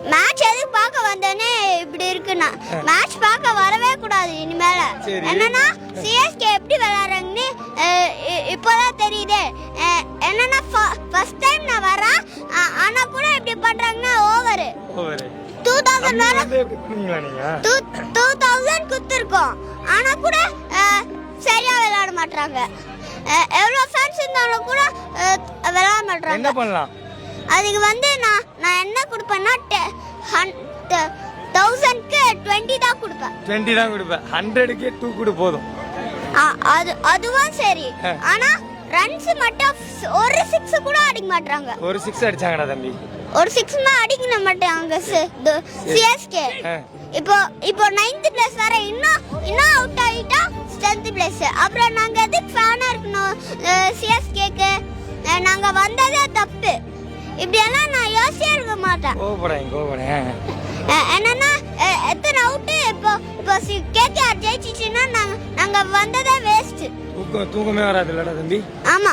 Match எதுக்கு பார்க்க வந்தேனே? இப்படி இருக்குன்னா. மேட்ச் பார்க்க வரவே கூடாது இனிமேல. என்னன்னா சிஎஸ்கே எப்படி விளையாடுறாங்கன்னு இப்போதான் தெரியுது. என்னன்னா ஃபர்ஸ்ட் டைம் நான் வரேன். ஆனா கூட இப்படி பண்றாங்கன்னா over two thousand two two thousand குத்துருக்கோம் ஆனா கூட சரியா விளையாட மாட்டாங்க எவ்வளோ ஃபேன்ஸ் இருந்தாலும் கூட விளையாட என்ன மாட்டாங்க பண்ணலாம்? அதுக்கு வந்து நான் நான் என்ன கொடுப்பேன்னா தௌசண்ட்க்கு டுவெண்ட்டி தான் கொடுப்பேன். டுவெண்ட்டி தான் கொடுப்பேன். ஹண்ட்ரடுக்கே டூ கொடு போதும். அது அதுவும் சரி. ஆனா ரன்ஸ் மட்டும் ஒரு சிக்ஸ் கூட அடிக்க மாட்டாங்க ஒரு சிக்ஸ் அடிச்சாங்கடா தம்பி. ஒரு சிக்ஸ்னா அடிக்க மாட்டாங்க சிஎஸ்கே. இப்போ இப்போ நைன்த் பிளேஸ் வர இன்னும் இன்னும் அவுட் ஆகிட்டா டென்த் பிளேஸ் அப்புறம் நாங்க எதுக்கு ஃபேனா இருக்கணும்? சிஎஸ்கேக்கு நாங்க வந்ததே இப்படியெல்லாம் நான் யோசிச்சே இருக்க மாட்டேன். கோவப்படேன் அஹ் என்னன்னா எத்தனை அவுட்டு இப்போ இப்போ கேகேஆர் ஜெயிச்சிச்சுன்னா நாங்க நாங்க வந்ததே வேஸ்ட் தூக்கம் தூக்கமே வராது இல்லடா தம்பி. ஆமா.